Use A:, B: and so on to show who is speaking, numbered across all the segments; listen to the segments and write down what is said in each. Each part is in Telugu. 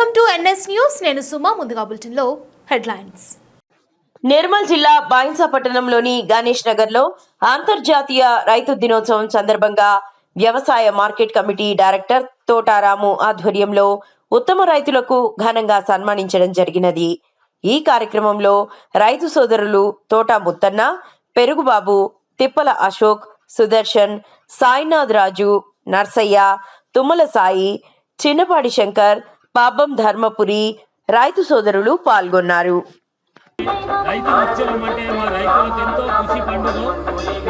A: NS news. నేను సుమా ముందుగా బులెటిన్లో హెడ్లైన్స్.
B: నిర్మల్ జిల్లా బాయిన్సా పట్టణంలోని గణేష్ నగర్లో అంతర్జాతీయ రైతు దినోత్సవం సందర్భంగా వ్యవసాయ మార్కెట్ కమిటీ డైరెక్టర్ తోటారాము ఆధ్వర్యంలో ఉత్తమ రైతులకు ఘనంగా సన్మానించడం జరిగినది. ఈ కార్యక్రమంలో రైతు సోదరులు తోట ముత్తన్న పెరుగుబాబు తిప్పల అశోక్ సుదర్శన్ సాయినాథ్ రాజు నర్సయ్య తుమ్మల సాయి చిన్నపాడి శంకర్ పాపం ధర్మపురి రైతు సోదరులు పాల్గొన్నారు.
C: రైతు ఉత్సవం అంటే మా రైతులకు ఎంతో కృషి పండుగ.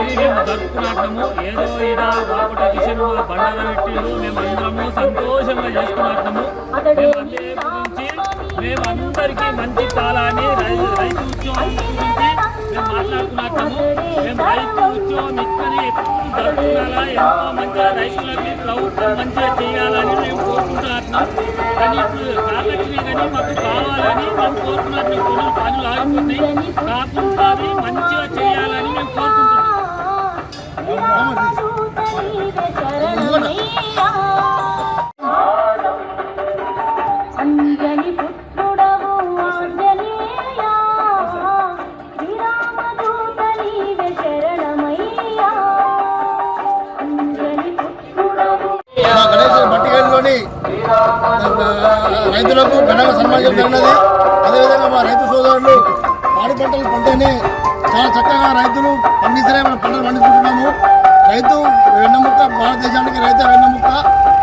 C: ఇది మేము జరుపుకున్నట్లము. ఏదో ఈడ వాపట దిశను మా పెట్టిండు. మేము అందరము సంతోషంగా చేసుకున్నట్లము. మేము గురించి మేము అందరికీ మంచి కాలాన్ని రైతు ఉత్సవం గురించి మేము మాట్లాడుకున్నట్లము. మేము రైతు ఉత్సవం ఇక్కడి ఎప్పుడు జరుపుకోవాలా ఎంతో మంచిగా రైతులకి ప్రభుత్వం మంచిగా చేయాలని మేము కోరుకుంటున్నాము కానీ ఇప్పుడు కాకచ్చినాయి కానీ మాకు కావాలని మేము కోరుకున్నట్లు కొన్ని పనులు ఆగిపోతున్నాయి కాకుండా అవి మంచిగా చేయాలని
D: రైతులకు ఘనంగా సన్మానించడం జరిగినది అదేవిధంగా మా రైతు సోదరులు పాడి పంటలు పంటనే చాలా చక్కగా రైతులు పండించలే మనం పంటలు పండించుకుంటున్నాము. రైతు వెన్నముక్క భారతదేశానికి రైతు వెన్నముక్క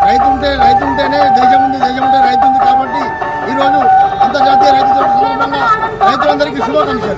D: రైతు ఉంటే రైతు ఉంటేనే దేశం ఉంది దేశం ఉంటే రైతు ఉంది కాబట్టి ఈరోజు అంతర్జాతీయ రైతు సందర్భంగా రైతులందరికీ శుభాకాంక్షలు.